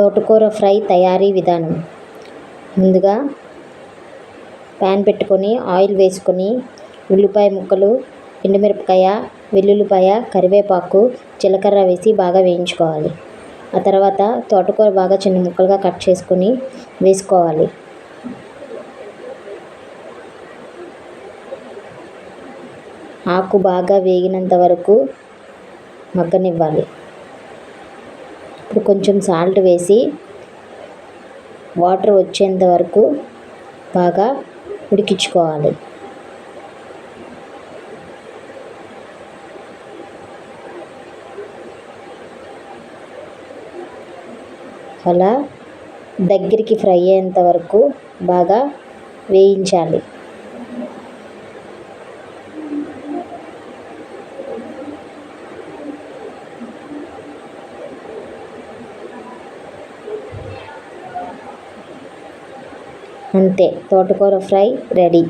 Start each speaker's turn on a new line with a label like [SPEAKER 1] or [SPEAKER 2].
[SPEAKER 1] తోటకూర ఫ్రై తయారీ విధానం. ముందుగా ప్యాన్ పెట్టుకొని ఆయిల్ వేసుకొని ఉల్లిపాయ ముక్కలు ఎండుమిరపకాయ వెల్లుల్లిపాయ కరివేపాకు జీలకర్ర వేసి బాగా వేయించుకోవాలి. ఆ తర్వాత తోటకూర బాగా చిన్న ముక్కలుగా కట్ చేసుకొని వేసుకోవాలి. ఆకు బాగా వేగినంత వరకు మగ్గనివ్వాలి. ఇప్పుడు కొంచెం సాల్ట్ వేసి వాటర్ వచ్చేంత వరకు బాగా ఉడికించుకోవాలి. అలా దగ్గరికి ఫ్రై అయ్యేంత వరకు బాగా వేయించాలి. అంతే. తోటకూర ఫ్రై రెడీ.